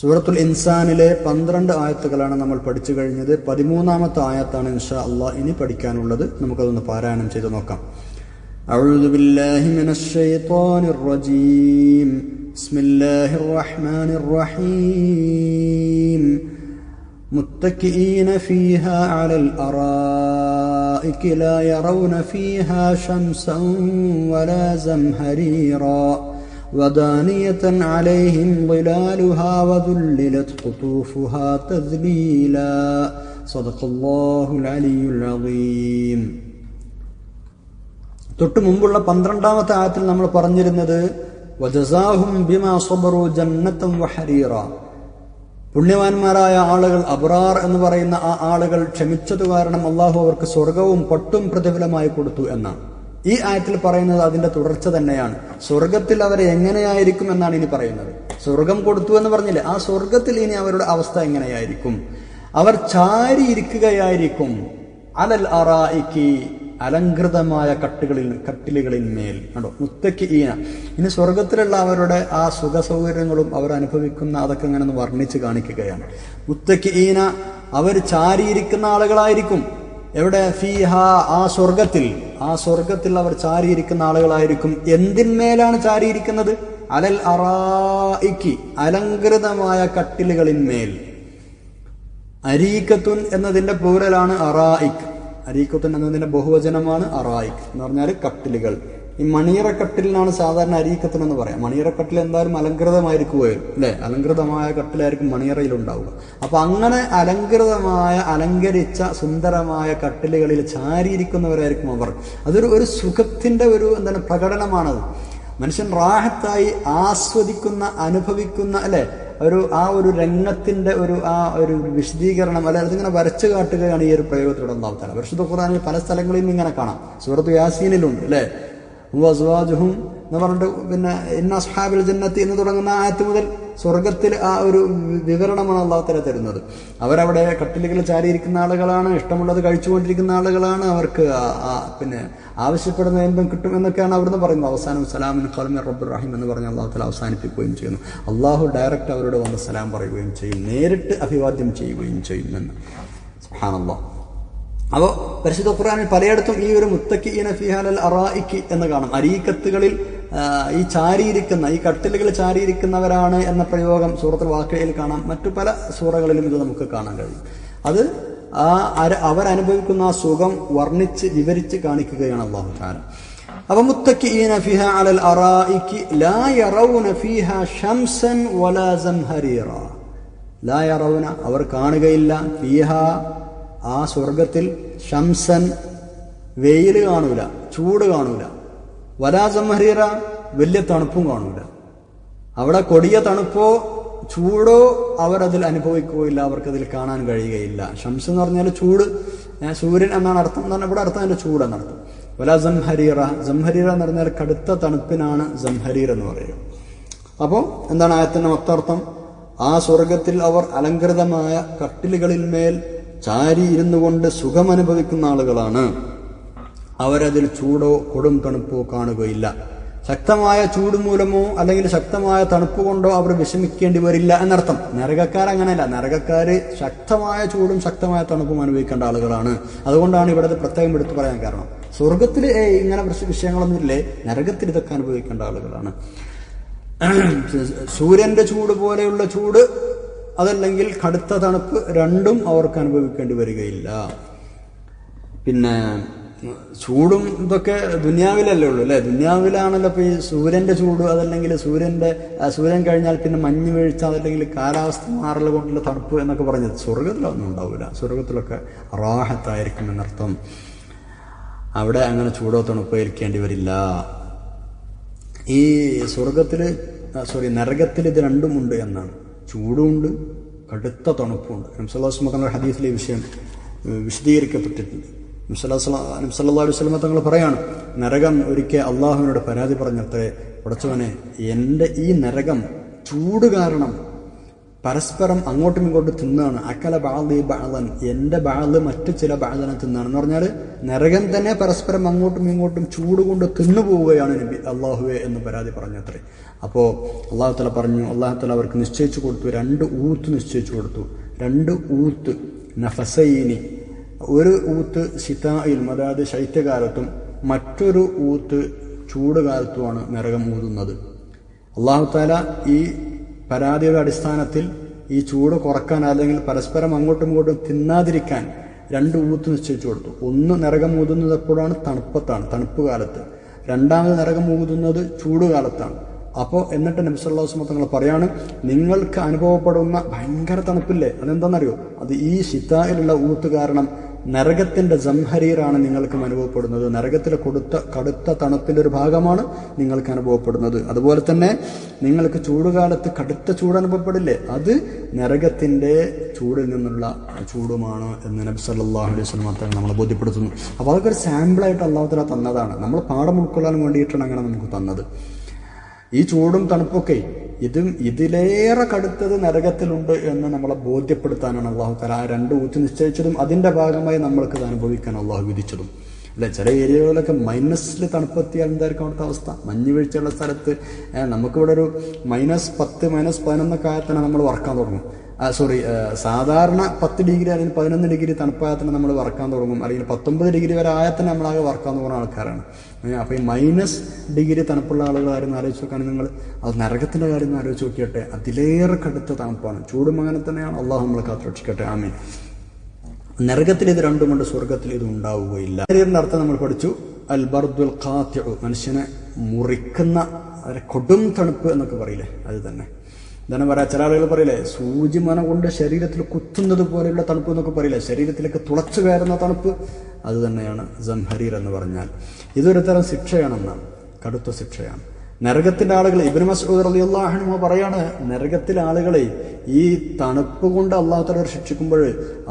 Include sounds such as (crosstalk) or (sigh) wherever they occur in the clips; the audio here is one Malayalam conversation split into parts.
സൂറത്തുൽ ഇൻസാനിലെ പന്ത്രണ്ട് ആയത്തുകളാണ് നമ്മൾ പഠിച്ചു കഴിഞ്ഞത് പതിമൂന്നാമത്തെ ആയത്താണ് ഇൻഷാ അള്ളാഹ് ഇനി പഠിക്കാനുള്ളത് നമുക്കതൊന്ന് പാരായണം ചെയ്ത് നോക്കാം أعوذ بالله من الشيطان الرجيم بسم الله الرحمن الرحيم متكئين فيها على الأرائك لا يرون فيها شمسا ولا زمهريرا ودانية عليهم ظلالها وذللت قطوفها تذليلا صدق الله العلي العظيم തൊട്ട് മുമ്പുള്ള പന്ത്രണ്ടാമത്തെ ആയത്തിൽ നമ്മൾ പറഞ്ഞിരുന്നത് വജസാഹും ബിമാ സബറു ജന്നത്തം വഹരീറ പുണ്യവാന്മാരായ ആളുകൾ അബ്രാർ എന്ന് പറയുന്ന ആ ആളുകൾ ക്ഷമിച്ചത് കാരണം അള്ളാഹു അവർക്ക് സ്വർഗവും പട്ടും പ്രതിഫലമായി കൊടുത്തു എന്നാണ് ഈ ആയത്തിൽ പറയുന്നത് അതിന്റെ തുടർച്ച തന്നെയാണ്. സ്വർഗത്തിൽ അവരെ എങ്ങനെയായിരിക്കും എന്നാണ് ഇനി പറയുന്നത്. സ്വർഗം കൊടുത്തു എന്ന് പറഞ്ഞില്ലേ? ആ സ്വർഗത്തിൽ ഇനി അവരുടെ അവസ്ഥ എങ്ങനെയായിരിക്കും? അവർ ചാരിയിരിക്കുകയായിരിക്കും. അലൽ അറായിക്ക് അലങ്കൃതമായ കട്ടുകളിൽ കട്ടിലുകളിൽ മേൽ. കണ്ടോ? മുത്തക്ക് ഈന. ഇനി സ്വർഗത്തിലുള്ള അവരുടെ ആ സുഖ സൗകര്യങ്ങളും അവർ അനുഭവിക്കുന്ന അതൊക്കെ ഇങ്ങനെ ഒന്ന് വർണിച്ച് കാണിക്കുകയാണ്. മുത്തക്ക് ഈന അവർ ചാരിയിരിക്കുന്ന ആളുകളായിരിക്കും. എവിടെ? ഫീഹ ആ സ്വർഗത്തിൽ ആ സ്വർഗത്തിൽ അവർ ചാരിയിരിക്കുന്ന ആളുകളായിരിക്കും. എന്തിന്മേലാണ് ചാരിയിരിക്കുന്നത്? അലൽ അറായിക്ക് അലങ്കൃതമായ കട്ടിലുകളിന്മേൽ. അരീക്കത്തുൻ എന്നതിന്റെ പൂരലാണ് അറായിക് അരീക്കത്തുൻ എന്നതിന്റെ ബഹുവചനമാണ് അറായിക് എന്ന് പറഞ്ഞാൽ കട്ടിലുകൾ. ഈ മണിയറക്കട്ടിലിനാണ് സാധാരണ അരീക്കത്തുൻ എന്ന് പറയാം. മണിയറക്കട്ടിൽ എന്തായാലും അലങ്കൃതമായിരിക്കുമായിരുന്നു അല്ലെ? അലങ്കൃതമായ കട്ടിലായിരിക്കും മണിയറയിൽ ഉണ്ടാവുക അപ്പൊ അങ്ങനെ അലങ്കൃതമായ അലങ്കരിച്ച സുന്ദരമായ കട്ടിലുകളിൽ ചാരിയിരിക്കുന്നവരായിരിക്കും അവർ. അതൊരു ഒരു സുഖത്തിന്റെ ഒരു എന്താണ് പ്രകടനമാണത്. മനുഷ്യൻ റാഹത്തായി ആസ്വദിക്കുന്ന അനുഭവിക്കുന്ന അല്ലെ? ഒരു ആ ഒരു രംഗത്തിന്റെ ഒരു ആ ഒരു വിശദീകരണം അല്ലെ? അതിങ്ങനെ വരച്ചു കാട്ടുകയാണ് ഈ ഒരു പ്രയോഗത്തിലൂടെ ഒന്നാമത്തെ പരിശുദ്ധ ഖുറാനിൽ പല സ്ഥലങ്ങളിലും ഇങ്ങനെ കാണാം. സൂറത്ത് യാസീനിലുണ്ട് അല്ലെ? വസ്വാജുഹും എന്ന് പറഞ്ഞിട്ട് പിന്നെ ഇന്ന സുഹാബിൽ ജന്നത്തി എന്ന് തുടങ്ങുന്ന ആയത്ത് മുതൽ സ്വർഗത്തിൽ ആ ഒരു വിവരണമാണ് അള്ളാഹുത്തല തരുന്നത്. അവരവിടെ കട്ടിലുകൾ ചാരിയിരിക്കുന്ന ആളുകളാണ് ഇഷ്ടമുള്ളത് കഴിച്ചുകൊണ്ടിരിക്കുന്ന ആളുകളാണ് അവർക്ക് പിന്നെ ആവശ്യപ്പെടുന്ന എന്തും കിട്ടും എന്നൊക്കെയാണ് അവിടുന്ന് പറയുന്നത്. അവസാനം ഖൽമി റബ്ബുർ റഹീം എന്ന് പറഞ്ഞ് അള്ളാഹുത്തല അവസാനിപ്പിക്കുകയും ചെയ്യുന്നു. അള്ളാഹു ഡയറക്റ്റ് അവരോട് വന്ന് സലാം പറയുകയും ചെയ്യും നേരിട്ട് അഭിവാദ്യം ചെയ്യുകയും ചെയ്യുമെന്ന്. സുഹാനല്ലാ അപ്പോൾ പരിശുദ്ധ ഖുർആനിൽ പലയിടത്തും ഈ ഒരു മുത്തക്കി മുത്തക്കിന ഫിഹാലൽ അറായിക്ക് എന്ന് കാണും. അരീക്കത്തുകളിൽ ഈ ചാരിയിരിക്കുന്ന ഈ കട്ടിലുകൾ ചാരിയിരിക്കുന്നവരാണ് എന്ന പ്രയോഗം സൂറത്തിൽ വാക്കയിൽ കാണാം. മറ്റു പല സൂറകളിലും ഇത് നമുക്ക് കാണാൻ കഴിയും. അത് ആ അവരനുഭവിക്കുന്ന ആ സുഖം വർണിച്ച് വിവരിച്ച് കാണിക്കുകയാണ് അള്ളാഹു താരം അപ്പൊ മുത്തക്കിന ഫിഹ അലൽ അറായിക്ക് ലാ യറൗന ഷംസൻ വലാ സംഹരീറ. ലാ യറൗന അവർ കാണുകയില്ല. ഫിഹ ആ സ്വർഗത്തിൽ ഷംസൻ വെയിൽ കാണൂല ചൂട് കാണൂല. വലാസംഹരീറ വലിയ തണുപ്പും കാണൂല. അവിടെ കൊടിയ തണുപ്പോ ചൂടോ അവരതിൽ അനുഭവിക്കുകയില്ല അവർക്കതിൽ കാണാൻ കഴിയുകയില്ല. ഷംസ് എന്ന് പറഞ്ഞാൽ ചൂട്. സൂര്യൻ എന്നാണ് അർത്ഥം എന്ന് പറഞ്ഞാൽ ഇവിടെ അർത്ഥം അതിന്റെ ചൂട് എന്നർത്ഥം വല സംഹരീറ എന്ന് പറഞ്ഞാൽ കടുത്ത തണുപ്പിനാണ് സംഹരീർ എന്ന് പറയുക. അപ്പോൾ എന്താണ് ആയത്തിന്റെ മൊത്തർത്ഥം ആ സ്വർഗത്തിൽ അവർ അലങ്കൃതമായ കട്ടിലുകളിൽ മേൽ ചാരി ഇരുന്നു കൊണ്ട് സുഖമനുഭവിക്കുന്ന ആളുകളാണ്. അവരതിൽ ചൂടോ കൊടും തണുപ്പോ കാണുകയില്ല. ശക്തമായ ചൂട് മൂലമോ അല്ലെങ്കിൽ ശക്തമായ തണുപ്പ് കൊണ്ടോ അവർ വിഷമിക്കേണ്ടി വരില്ല എന്നർത്ഥം. നരകക്കാർ അങ്ങനെയല്ല. നരകക്കാർ ശക്തമായ ചൂടും ശക്തമായ തണുപ്പും അനുഭവിക്കേണ്ട ആളുകളാണ്. അതുകൊണ്ടാണ് ഇവിടെ പ്രത്യേകം എടുത്തു പറയാൻ കാരണം. സ്വർഗത്തിൽ ഇങ്ങനെ വിഷയങ്ങളൊന്നുമില്ലേ നരകത്തിൽ ഇതൊക്കെ അനുഭവിക്കേണ്ട ആളുകളാണ്. (clears throat) സൂര്യന്റെ ചൂട് പോലെയുള്ള ചൂട് അതല്ലെങ്കിൽ കടുത്ത തണുപ്പ് രണ്ടും അവർക്ക് അനുഭവിക്കേണ്ടി വരികയില്ല. പിന്നെ ചൂടും ഇതൊക്കെ ദുനിയാവിലല്ലേ ഉള്ളൂ അല്ലേ? ദുനിയാവിലാണല്ലോ ഇപ്പോൾ ഈ സൂര്യന്റെ ചൂട് അതല്ലെങ്കിൽ സൂര്യന്റെ സൂര്യൻ കഴിഞ്ഞാൽ പിന്നെ മഞ്ഞ് വീഴ്ച അതല്ലെങ്കിൽ കാലാവസ്ഥ മാറൽ കൊണ്ടുള്ള തണുപ്പ് എന്നൊക്കെ പറഞ്ഞത് സ്വർഗത്തിലൊന്നും ഉണ്ടാവില്ല സ്വർഗത്തിലൊക്കെ റാഹത്തായിരിക്കും എന്നർത്ഥം. അവിടെ അങ്ങനെ ചൂടോ തണുപ്പോ ഇരിക്കേണ്ടി വരില്ല. ഈ സ്വർഗത്തിൽ സോറി നരകത്തിൽ ഇത് രണ്ടുമുണ്ട് എന്നാണ്. ചൂടുമുണ്ട് കടുത്ത തണുപ്പുണ്ട്. നംസല്ലാസ് തങ്ങളുടെ ഹദീസിലെ വിഷയം വിശദീകരിക്കപ്പെട്ടിട്ടുണ്ട്. നംസല്ലാ സ്വലമ തങ്ങൾ പറയാണ് നരകം ഒരിക്കൽ അള്ളാഹുവിനോട് പരാതി പറഞ്ഞത്രേ പടച്ചവനെ എന്റെ ഈ നരകം ചൂട് കാരണം പരസ്പരം അങ്ങോട്ടും ഇങ്ങോട്ടും തിന്നാണ്. അക്കല ബാളി ബാളൻ എന്റെ ബാൾ മറ്റു ചില ബാളനെ തിന്നാണ് എന്ന് പറഞ്ഞാൽ നരകം തന്നെ പരസ്പരം അങ്ങോട്ടും ഇങ്ങോട്ടും ചൂട് കൊണ്ട് തിന്നു പോവുകയാണ് നബി അള്ളാഹുവെ എന്ന് പരാതി പറഞ്ഞത്രേ. അപ്പോൾ അള്ളാഹു തല പറഞ്ഞു അള്ളാഹു തല അവർക്ക് നിശ്ചയിച്ചു കൊടുത്തു രണ്ട് ഊത്ത് നിശ്ചയിച്ചു കൊടുത്തു. രണ്ട് ഊത്ത് നഫസൈനി. ഒരു ഊത്ത് സിതായിലും അതായത് ശൈത്യകാലത്തും മറ്റൊരു ഊത്ത് ചൂട് കാലത്തുമാണ് നരകം ഊതുന്നത്. അള്ളാഹുത്താല ഈ പരാതിയുടെ അടിസ്ഥാനത്തിൽ ഈ ചൂട് കുറയ്ക്കാൻ അല്ലെങ്കിൽ പരസ്പരം അങ്ങോട്ടും ഇങ്ങോട്ടും തിന്നാതിരിക്കാൻ രണ്ട് ഊത്ത് നിശ്ചയിച്ചു കൊടുത്തു. ഒന്ന് നരകം ഊതുന്നത് എപ്പോഴാണ്? തണുപ്പത്താണ് തണുപ്പ് കാലത്ത്. രണ്ടാമത് നരകം ഊതുന്നത് ചൂട് കാലത്താണ്. അപ്പോൾ എന്നിട്ട് നബ്സല്ലാസ് തങ്ങൾ പറയാണ് നിങ്ങൾക്ക് അനുഭവപ്പെടുന്ന ഭയങ്കര തണുപ്പില്ലേ? അതെന്താണെന്നറിയോ അത് ഈ ശിത്തായിലുള്ള ഊത്ത് കാരണം നരകത്തിന്റെ ജംഹരീറാണ് നിങ്ങൾക്കും അനുഭവപ്പെടുന്നത്. നരകത്തിലെ കൊടുത്ത കടുത്ത തണുപ്പിന്റെ ഒരു ഭാഗമാണ് നിങ്ങൾക്ക് അനുഭവപ്പെടുന്നത്. അതുപോലെ തന്നെ നിങ്ങൾക്ക് ചൂടുകാലത്ത് കടുത്ത ചൂട് അനുഭവപ്പെടില്ലേ? അത് നരകത്തിന്റെ ചൂടിൽ നിന്നുള്ള ചൂടുമാണ് എന്ന് നബി സല്ലാഹു അലൈഹി സ്വലം മാത്രമേ നമ്മളെ ബോധ്യപ്പെടുത്തുന്നു. അപ്പോൾ അതൊക്കെ ഒരു സാമ്പിളായിട്ട് അള്ളാഹു തന്നതാണ്. നമ്മൾ പാഠം ഉൾക്കൊള്ളാൻ വേണ്ടിയിട്ടാണ് അങ്ങനെ നമുക്ക് തന്നത്. ഈ ചൂടും തണുപ്പൊക്കെ ഇതും ഇതിലേറെ കടുത്തത് നരകത്തിലുണ്ട് എന്ന് നമ്മളെ ബോധ്യപ്പെടുത്താനാണ് അള്ളാഹു തല ആ രണ്ട് ഊറ്റ് നിശ്ചയിച്ചതും അതിന്റെ ഭാഗമായി നമ്മൾക്ക് ഇത് അനുഭവിക്കാൻ അള്ളാഹു വിധിച്ചതും. അല്ലെ ചില ഏരിയകളിലൊക്കെ മൈനസിൽ തണുപ്പെത്തിയാൽ എന്തായിരിക്കും അവിടുത്തെ അവസ്ഥ? മഞ്ഞ് വീഴ്ചയുള്ള സ്ഥലത്ത് നമുക്കിവിടെ ഒരു മൈനസ് പത്ത് മൈനസ് പതിനൊന്നൊക്കെ ആയാൽ തന്നെ നമ്മൾ വറക്കാൻ തുടങ്ങും. സോറി സാധാരണ പത്ത് ഡിഗ്രി അല്ലെങ്കിൽ പതിനൊന്ന് ഡിഗ്രി തണുപ്പായ തന്നെ നമ്മൾ വറക്കാൻ തുടങ്ങും. അല്ലെങ്കിൽ പത്തൊമ്പത് ഡിഗ്രി വരെ ആയാൽ തന്നെ നമ്മളാകെ വറക്കാൻ തുടങ്ങുന്ന ആൾക്കാരാണ്. അപ്പം അപ്പോൾ ഈ മൈനസ് ഡിഗ്രി തണുപ്പുള്ള ആളുകൾ ആരും ആലോചിച്ച് നോക്കുകയാണെങ്കിൽ നിങ്ങൾ അത് നരകത്തിന്റെ കാര്യം ആലോചിച്ച് നോക്കിയട്ടെ അതിലേറെ കടുത്ത തണുപ്പാണ്. ചൂടും തന്നെയാണ്. അള്ളാഹു നമ്മളെ കാത്തുരക്ഷിക്കട്ടെ. ആമീൻ. നരകത്തിൽ ഇത് രണ്ടുമുണ്ട് സ്വർഗത്തിൽ ഇത് ഉണ്ടാവുകയില്ല. അർത്ഥം നമ്മൾ പഠിച്ചു. അൽ ബർദുൽ ഖാത്യു മനുഷ്യനെ മുറിക്കുന്ന കൊടും തണുപ്പ് എന്നൊക്കെ പറയില്ലേ? അത് തന്നെ. ഇതാണ് പറയാ ചില ആളുകൾ പറയില്ലേ സൂചി മന കൊണ്ട് ശരീരത്തിൽ കുത്തുന്നത് പോലെയുള്ള തണുപ്പ് എന്നൊക്കെ പറയില്ലേ ശരീരത്തിലേക്ക് തുളച്ചു കയറുന്ന തണുപ്പ്. അത് തന്നെയാണ് ജംഹരീർ എന്ന് പറഞ്ഞാൽ. ഇതൊരു തരം ശിക്ഷയാണെന്നാണ് കടുത്ത ശിക്ഷയാണ്. നരകത്തിന്റെ ആളുകൾ ഇബിന് മസൂദ് അലി റളിയല്ലാഹു പറയാണ് നരകത്തിലെ ആളുകളെ ഈ തണുപ്പ് കൊണ്ട് അള്ളാഹുത്തലവർ ശിക്ഷിക്കുമ്പോൾ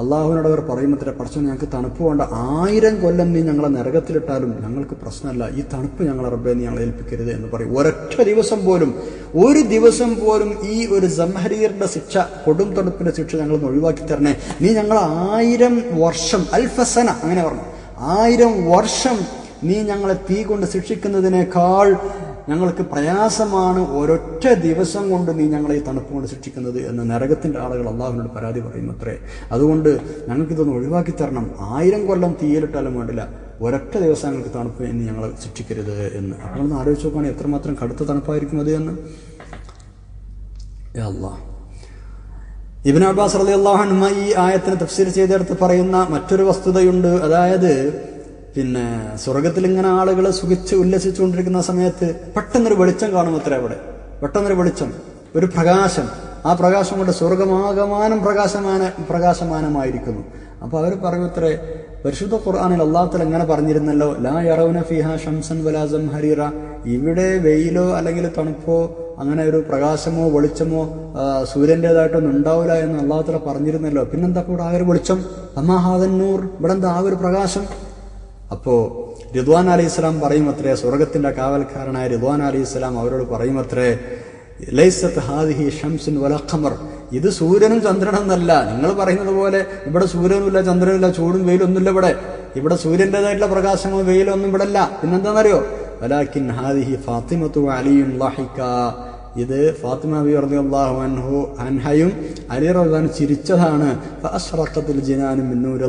അള്ളാഹുവിനോട് അവർ പറയുമ്പോൾ പഠിച്ചു ഞങ്ങൾക്ക് തണുപ്പ് വേണ്ട ആയിരം കൊല്ലം നീ ഞങ്ങളെ നരകത്തിലിട്ടാലും ഞങ്ങൾക്ക് പ്രശ്നമല്ല ഈ തണുപ്പ് ഞങ്ങളെ റബ്ബെ നീ ഞങ്ങളെ ഏൽപ്പിക്കരുത് എന്ന് പറയും. ഒരൊറ്റ ദിവസം പോലും ഒരു ദിവസം പോലും ഈ ഒരു സംഹരീറിന്റെ ശിക്ഷ കൊടും തണുപ്പിന്റെ ശിക്ഷ ഞങ്ങൾ ഒഴിവാക്കി തരണേ. നീ ഞങ്ങൾ ആയിരം വർഷം അൽഫസന അങ്ങനെ പറഞ്ഞു. ആയിരം വർഷം നീ ഞങ്ങളെ തീ കൊണ്ട് ശിക്ഷിക്കുന്നതിനേക്കാൾ ഞങ്ങൾക്ക് പ്രയാസമാണ് ഒരൊറ്റ ദിവസം കൊണ്ട് നീ ഞങ്ങളെ ഈ തണുപ്പ് കൊണ്ട് ശിക്ഷിക്കുന്നത് എന്ന് നരകത്തിന്റെ ആളുകൾ അള്ളാഹുവിനോട് പരാതി പറയും അത്രേ. അതുകൊണ്ട് ഞങ്ങൾക്കിതൊന്ന് ഒഴിവാക്കി തരണം. ആയിരം കൊല്ലം തീയിലിട്ടാലും വേണ്ടില്ല. ഒരൊറ്റ ദിവസം ഞങ്ങൾക്ക് തണുപ്പ് എന്ന് ഞങ്ങൾ ശിക്ഷിക്കരുത് എന്ന്. അപ്പോൾ ഒന്ന് ആലോചിച്ച് നോക്കുകയാണെങ്കിൽ എത്രമാത്രം കടുത്ത തണുപ്പായിരിക്കും അത് എന്ന്? ഇബിൻ അബ്ബാസ് അലി അള്ളാഹുനുമ ഈ ആയത്തിന് തഫ്സീർ ചെയ്തെടുത്ത് പറയുന്ന മറ്റൊരു വസ്തുതയുണ്ട്. അതായത് പിന്നെ സ്വർഗത്തിൽ ഇങ്ങനെ ആളുകൾ സുഖിച്ച് ഉല്ലസിച്ചുകൊണ്ടിരിക്കുന്ന സമയത്ത് പെട്ടെന്നൊരു വെളിച്ചം കാണും അത്ര അവിടെ. പെട്ടെന്നൊരു വെളിച്ചം ഒരു പ്രകാശം. ആ പ്രകാശം കൊണ്ട് സ്വർഗമാകമാനം പ്രകാശമാന പ്രകാശമാനമായിരിക്കുന്നു. അപ്പൊ അവർ പറയുമത്രേ പരിശുദ്ധ ഖുർആാനിൽ അള്ളാഹത്തിൽ എങ്ങനെ പറഞ്ഞിരുന്നല്ലോ ലാ യറൌന ഫിഹ ഷംസൻ വലാസം ഹരീറ ഇവിടെ വെയിലോ അല്ലെങ്കിൽ തണുപ്പോ അങ്ങനെ ഒരു പ്രകാശമോ വെളിച്ചമോ സൂര്യന്റെതായിട്ടൊന്നും ഉണ്ടാവില്ല എന്ന് അള്ളാഹുത്തല പറഞ്ഞിരുന്നല്ലോ. പിന്നെന്താ ഇവിടെ ആ ഒരു വെളിച്ചം? അമ്മാഹാദന്നൂർ ഇവിടെ എന്താ ആ ഒരു പ്രകാശം? അപ്പോ റിദ്വാൻ അലി ഇസ്ലാം പറയും അത്രേ സ്വർഗത്തിന്റെ കാവൽക്കാരനായ റിദ്വാൻ അലി ഇസ്ലാം അവരോട് പറയും അത്രേ ലൈസത്ത് ഹാദിഹി ഷംസുൻ വലഖമർ ഇത് സൂര്യനും ചന്ദ്രനെന്നല്ല നിങ്ങൾ പറയുന്നത് പോലെ ഇവിടെ സൂര്യനുമില്ല ചന്ദ്രനുമില്ല ചൂടും വെയിലൊന്നുമില്ല ഇവിടെ. ഇവിടെ സൂര്യന്റെതായിട്ടുള്ള പ്രകാശമോ വെയിലോ ഒന്നും ഇവിടെ അല്ല പിന്നെന്താണെന്നറിയോ വലാക്കിൻ ഹാദിഹി ഫാത്തിമത്തു അലിയും ലാഹിക്ക. ഇത് ഫാത്തിമ ബി അള്ളാഹു അൻഹു അൻഹയും അലി റളിയല്ലാഹു ചിരിച്ചതാണ്. ഫഅസ്റഖത്തുൽ ജിനാനു മിൻ നൂരി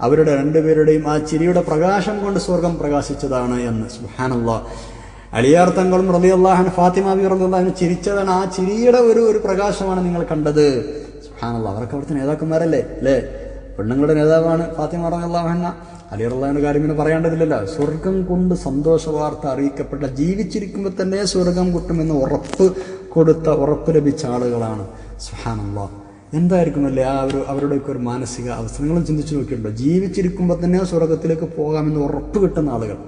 അവരുടെ രണ്ടുപേരുടെയും ആ ചിരിയുടെ പ്രകാശം കൊണ്ട് സ്വർഗം പ്രകാശിച്ചതാണ് എന്ന്. സുബ്ഹാനല്ലാഹ്. അലിയാർ തങ്ങളും റബി അള്ളാഹൻ ഫാത്തിമ ബി റബി അള്ളാഹൻ ചിരിച്ചതാണ്. ആ ചിരിയുടെ ഒരു ഒരു പ്രകാശമാണ് നിങ്ങൾ കണ്ടത്. സുഹാനുള്ള അവർക്ക് അവിടുത്തെ നേതാക്കന്മാരല്ലേ? അല്ലേ? പെണ്ണുങ്ങളുടെ നേതാവാണ് ഫാത്തിമ റബി അള്ളാഹന്ന അലി കാര്യം ഇങ്ങനെ പറയേണ്ടതില്ലല്ലോ. സ്വർഗം കൊണ്ട് സന്തോഷ വാർത്ത അറിയിക്കപ്പെട്ട ജീവിച്ചിരിക്കുമ്പോൾ തന്നെ സ്വർഗം കിട്ടുമെന്ന് ഉറപ്പ് കൊടുത്ത ഉറപ്പ് ലഭിച്ച ആളുകളാണ്. സുഹാനുള്ള എന്തായിരിക്കും അല്ലേ ആ ഒരു അവരുടെയൊക്കെ ഒരു മാനസിക അവസ്ഥ നിങ്ങളും ചിന്തിച്ചു നോക്കിയിട്ടുണ്ടോ? ജീവിച്ചിരിക്കുമ്പോൾ തന്നെ സ്വർഗത്തിലേക്ക് പോകാമെന്ന് ഉറപ്പ് കിട്ടുന്ന ആളുകൾ.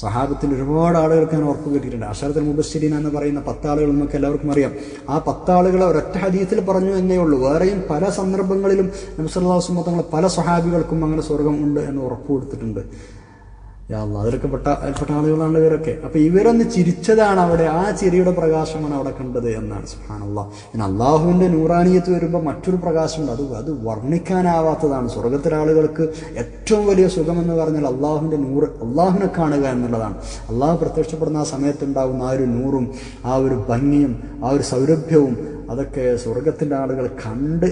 സഹാബത്തിൽ ഒരുപാട് ആളുകൾക്ക് ഞാൻ ഉറപ്പ് കിട്ടിയിട്ടുണ്ട്. അഷറത്തിൽ മുബശ്ശരീന എന്ന് പറയുന്ന പത്താളുകൾ നമുക്ക് എല്ലാവർക്കും അറിയാം. ആ പത്താളുകളെ ഒരൊറ്റ ഹദീത്തിൽ പറഞ്ഞു എന്നേ ഉള്ളൂ. വേറെയും പല സന്ദർഭങ്ങളിലും നബ്സല്ലാസ്മ മൊത്തങ്ങളെ പല സഹാബികൾക്കും അങ്ങനെ സ്വർഗം ഉണ്ട് എന്ന് ഉറപ്പ് കൊടുത്തിട്ടുണ്ട്. യാ അല്ലാ, അതിലൊക്കെ പെട്ട അതിൽപ്പെട്ട ആളുകളാണ് ഇവരൊക്കെ. അപ്പൊ ഇവരൊന്ന് ചിരിച്ചതാണ് അവിടെ ആ ചിരിയുടെ പ്രകാശമാണ് അവിടെ കണ്ടത് എന്നാണ്. സുഹാനുള്ള പിന്നെ അള്ളാഹുവിന്റെ നൂറാനിയത്ത് വരുമ്പോൾ മറ്റൊരു പ്രകാശമുണ്ട്. അത് അത് വർണിക്കാനാവാത്തതാണ്. സ്വർഗത്തിലെ ആളുകൾക്ക് ഏറ്റവും വലിയ സുഖമെന്ന് പറഞ്ഞാൽ അള്ളാഹുവിന്റെ നൂറ് അള്ളാഹുവിനെ കാണുക എന്നുള്ളതാണ്. അള്ളാഹു പ്രത്യക്ഷപ്പെടുന്ന ആ സമയത്തുണ്ടാകുന്ന ആ ഒരു നൂറും ആ ഒരു ഭംഗിയും ആ ഒരു സൗരഭ്യവും അതൊക്കെ സ്വർഗത്തിന്റെ ആളുകൾ കണ്ട്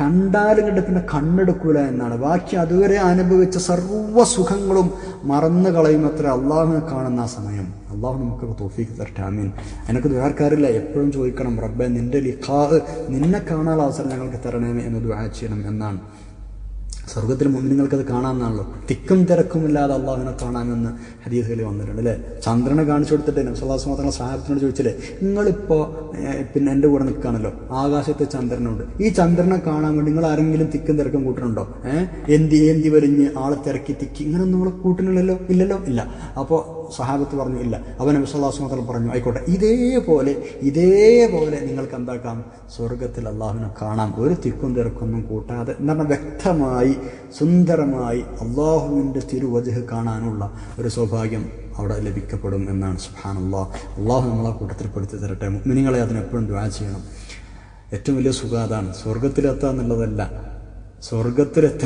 കണ്ടാലും കണ്ട് പിന്നെ കണ്ണെടുക്കൂല എന്നാണ്. ബാക്കി അതുവരെ അനുഭവിച്ച സർവ സുഖങ്ങളും മറന്നു കളയുമത്ര അള്ളാഹുവിനെ കാണുന്ന ആ സമയം. അള്ളാഹു നമുക്ക് തോഫീക്ക് തരട്ടെ. ആമീൻ. എനിക്ക് ദ്വാരക്കാരില്ല എപ്പോഴും ചോദിക്കണം റബ്ബെ നിന്റെ ലിഖാ നിന്നെ കാണാനുള്ള അവസരം ഞങ്ങൾക്ക് തരണമേ എന്ന് ദ്വാ ചെയ്യണം എന്നാണ്. സ്വർഗത്തിൽ നിങ്ങൾക്കത് കാണാമെന്നാണല്ലോ. തിക്കും തിരക്കുമില്ലാതെ അള്ളാഹുവിനെ കാണാമെന്ന് ഹരീസുകളിൽ വന്നിട്ടുണ്ട് അല്ലേ? ചന്ദ്രനെ കാണിച്ചു കൊടുത്തിട്ട് നബ്സല്ലാസ് മാത്രം സാഹിബത്തിനോട് ചോദിച്ചില്ലേ നിങ്ങളിപ്പോൾ പിന്നെ എന്റെ കൂടെ നിൽക്കുകയാണല്ലോ ആകാശത്ത് ചന്ദ്രനുണ്ട്. ഈ ചന്ദ്രനെ കാണാൻ വേണ്ടി നിങ്ങൾ ആരെങ്കിലും തിക്കും തിരക്കും കൂട്ടുന്നുണ്ടോ? ഏഹ് എന്തി എന്തി വരിഞ്ഞ് ആളെ തിരക്കി തിക്കി. ഇങ്ങനെ നിങ്ങൾ കൂട്ടുന്നില്ലല്ലോ ഇല്ലല്ലോ? ഇല്ല. അപ്പോൾ സഹാബത്ത് പറഞ്ഞു ഇല്ല. അവൻ നബ്സല്ലാസ് മാത്രം പറഞ്ഞു ആയിക്കോട്ടെ ഇതേപോലെ ഇതേപോലെ നിങ്ങൾക്ക് എന്താക്കാം? സ്വർഗത്തിൽ അള്ളാഹുവിനെ കാണാം. ഒരു തിക്കും തിരക്കൊന്നും കൂട്ടാതെ. എന്ന് പറഞ്ഞാൽ വ്യക്തമായി സുന്ദരമായി അള്ളാഹുവിന്റെ തിരുവജഹ് കാണാനുള്ള ഒരു സൗഭാഗ്യം അവിടെ ലഭിക്കപ്പെടും എന്നാണ്. സുഹാൻ അള്ളാഹ് അള്ളാഹു നമ്മളെ കൂട്ടത്തിൽപ്പെടുത്തി തരട്ടെ. നിങ്ങളെ അതിനെപ്പോഴും ദ്വാ ചെയ്യണം. ഏറ്റവും വലിയ സുഖാതാണ് സ്വർഗത്തിലെത്തുക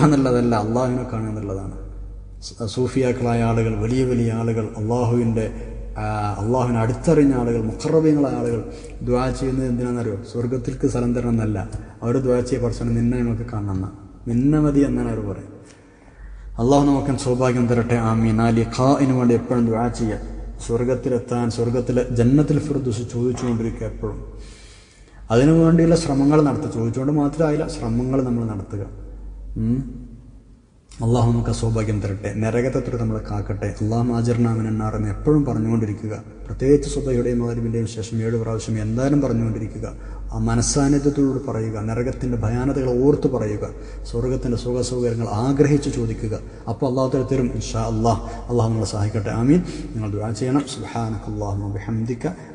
എന്നുള്ളതല്ല അള്ളാഹുവിനെ കാണുക എന്നുള്ളതാണ്. സൂഫിയാക്കളായ ആളുകൾ വലിയ വലിയ ആളുകൾ അള്ളാഹുവിന്റെ അള്ളാഹുവിനെ അടുത്തറിഞ്ഞ ആളുകൾ മുഖറബീങ്ങളായ ആളുകൾ ദ്വാ ചെയ്യുന്നത് എന്തിനാണെന്നറിയോ? സ്വർഗത്തിൽക്ക് സ്ഥലം തരണം എന്നല്ല അവർ ദ്വാ ചെയ്യ പഠിച്ചാണ് നിന്നെ നമുക്ക് കാണണം നിന്നെ മതി എന്നാണ് അവർ പറയുന്നത് അള്ളാഹു നമുക്ക് സൗഭാഗ്യം തരട്ടെ. ആമീൻ. ഖാ ലിഖാഇന് വേണ്ടി എപ്പോഴും ദ്വാ ചെയ്യുക. സ്വർഗത്തിലെത്താൻ സ്വർഗത്തിലെ ജന്നത്തിൽ ഫിർദുസ് ചോദിച്ചുകൊണ്ടിരിക്കുക എപ്പോഴും. അതിനു വേണ്ടിയുള്ള ശ്രമങ്ങൾ നടത്തുക. ചോദിച്ചുകൊണ്ട് മാത്രമായില്ല ശ്രമങ്ങൾ നമ്മൾ നടത്തുക. അള്ളാഹു നമുക്ക് സൗഭാഗ്യം തരട്ടെ. നരകത്തെ നമ്മളെ കാക്കട്ടെ. അള്ളാഹു ആചരണാമനെന്നാറെന്ന് എപ്പോഴും പറഞ്ഞുകൊണ്ടിരിക്കുക. പ്രത്യേകിച്ച് സ്വതയുടെയും മകരിവിന്റെയും ശേഷം ഏഴ് പ്രാവശ്യം എന്തായാലും പറഞ്ഞുകൊണ്ടിരിക്കുക. ആ മനസ്സാന്നിധ്യത്തോട് പറയുക. നരകത്തിന്റെ ഭയാനതകൾ ഓർത്ത് പറയുക. സ്വർഗത്തിന്റെ സുഖസൗകര്യങ്ങൾ ആഗ്രഹിച്ച് ചോദിക്കുക. അപ്പോൾ അള്ളാഹു തരും. ഇൻഷാ അള്ളാഹ് അള്ളാഹു നമ്മളെ സഹായിക്കട്ടെ. ആമീൻ. നിങ്ങൾ ദുആ ചെയ്യണം. അല്ലാഹുമ്മ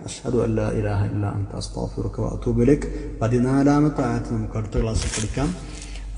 അഷ്ഹദു അല്ലാ ഇലാഹ ഇല്ലാ ഇലൈക്. പതിനാലാമത്തെ ആയത്ത് നമുക്ക് അടുത്ത ക്ലാസ്സിൽ പഠിക്കാം.